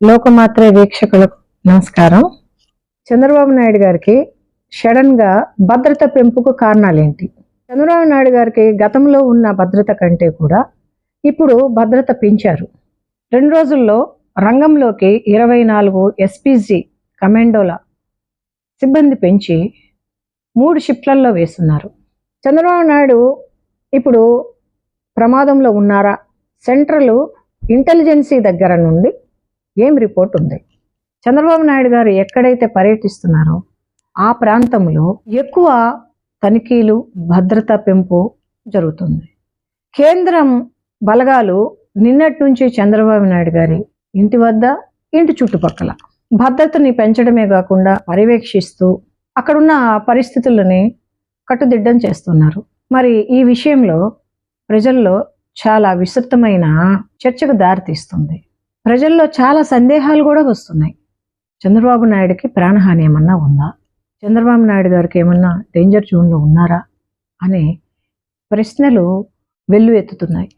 లోకమాత్రే వీక్షకులకు నమస్కారం. చంద్రబాబు నాయుడు గారికి సడన్గా భద్రత పెంపుకు కారణాలేంటి? చంద్రబాబు నాయుడు గారికి గతంలో ఉన్న భద్రత కంటే కూడా ఇప్పుడు భద్రత పెంచారు. రెండు రోజుల్లో రంగంలోకి ఇరవై నాలుగు ఎస్పీజీ కమాండోల సిబ్బంది పెంచి మూడు షిఫ్ట్లలో వేస్తున్నారు. చంద్రబాబు నాయుడు ఇప్పుడు ప్రమాదంలో ఉన్నారా? సెంట్రల్ ఇంటెలిజెన్సీ దగ్గర నుండి ఏం రిపోర్ట్ ఉంది? చంద్రబాబు నాయుడు గారు ఎక్కడైతే పర్యటిస్తున్నారో ఆ ప్రాంతంలో ఎక్కువ తనిఖీలు భద్రత పెంపు జరుగుతుంది. కేంద్రం బలగాలు నిన్నటి నుంచి చంద్రబాబు నాయుడు గారి ఇంటి వద్ద ఇంటి చుట్టుపక్కల. భద్రతని పెంచడమే కాకుండా పర్యవేక్షిస్తూ అక్కడున్న పరిస్థితులని కట్టుదిడ్డం చేస్తున్నారు. మరి ఈ విషయంలో ప్రజల్లో చాలా విస్తృతమైన చర్చకు దారితీస్తుంది. ప్రజల్లో చాలా సందేహాలు కూడా వస్తున్నాయి. చంద్రబాబు నాయుడికి ప్రాణహాని ఏమన్నా ఉందా? చంద్రబాబు నాయుడు గారికి ఏమన్నా డేంజర్ జోన్లో ఉన్నారా? అనే ప్రశ్నలు వెల్లు ఎత్తుతున్నాయి.